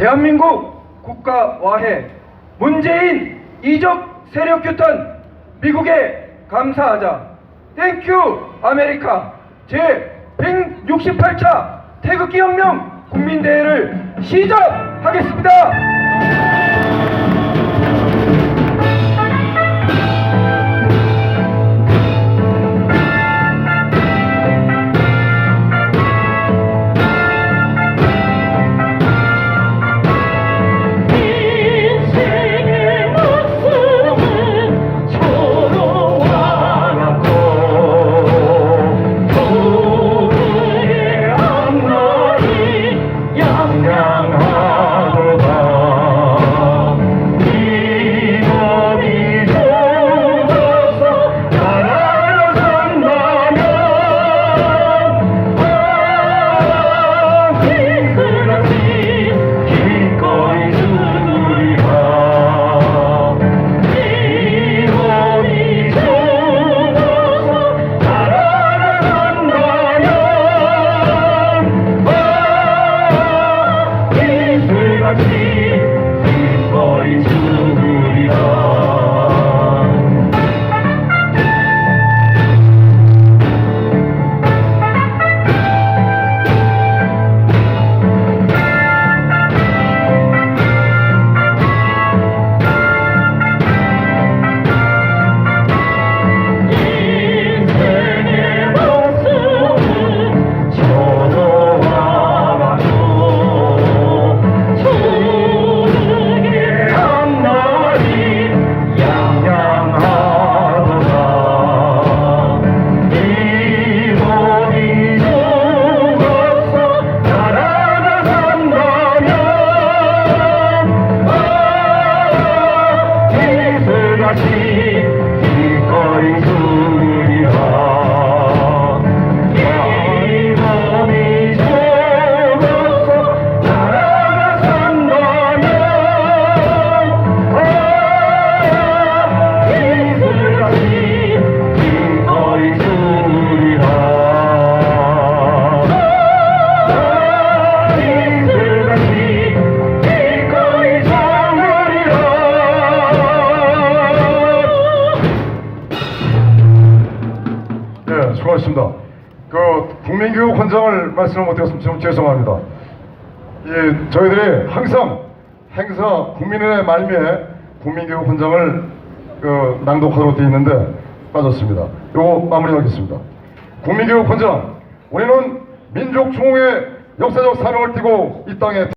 대한민국 국가와해 문재인 이적 세력 규탄 미국에 감사하자 땡큐 아메리카 제 168차 태극기 혁명 국민대회를 시작하겠습니다. Lord, please, please, boys. 이 수고하셨습니다. 그 국민교육 헌장을 말씀을 못드렸으면 좀 죄송합니다. 예, 저희들이 항상 행사 국민의 말미에 국민교육 헌장을 그 낭독하도록 되어 있는데 빠졌습니다. 요거 마무리하겠습니다. 국민교육 헌장, 우리는 민족 중흥의 역사적 사명을 띠고 이 땅에